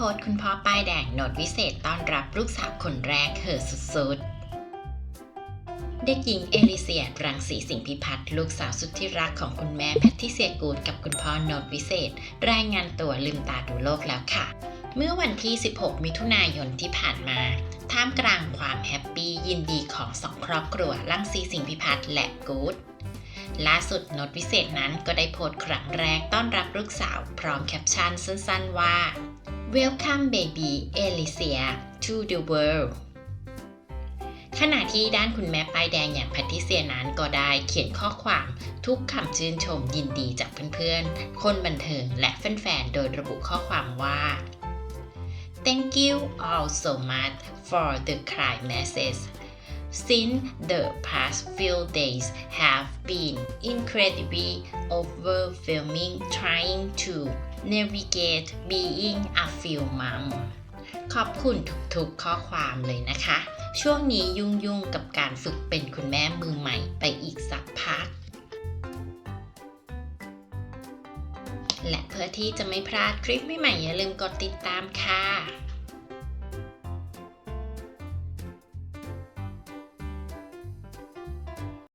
โพสต์คุณพ่อป้ายแดงโนดวิเศษต้อนรับลูกสาวคนแรกเหอสุดๆ เด็กหญิงเอลิเซียรังสีสิงห์พิพัฒน์ลูกสาวสุดที่รักของคุณแม่แพททิเซียกูดกับคุณพ่อโนดวิเศษ รายงานตัวลืมตาดูโลกแล้วค่ะ เมื่อวันที่ 16 มิถุนายนที่ผ่านมา ท่ามกลางความแฮปปี้ยินดีของสองครอบครัวลังสีสิงห์พิพัฒน์และกูดล่าสุดโนตวิเศษนั้นก็ได้โพสต์ครั้งแรกต้อนรับลูกสาว พร้อมแคปชั่นสั้นๆว่า Welcome baby Alicia to the world ขณะที่ด้านคุณแม่ป้ายแดงอย่างแพทิเซียนั้นก็ได้เขียนข้อความทุกคำชื่นชมยินดีจากเพื่อนๆ คนบันเทิงและแฟนๆ โดยระบุข้อความว่า Thank you all so much for the kind messages since the past few days have been incredibly overwhelming trying to navigate being a few mom ขอบคุณทุกๆข้อความเลยนะคะ ช่วงนี้ยุ่งๆกับการฝึกเป็นคุณแม่มือใหม่ไปอีกสักพัก และเพื่อที่จะไม่พลาดคลิปใหม่ๆอย่าลืมกดติดตามค่ะ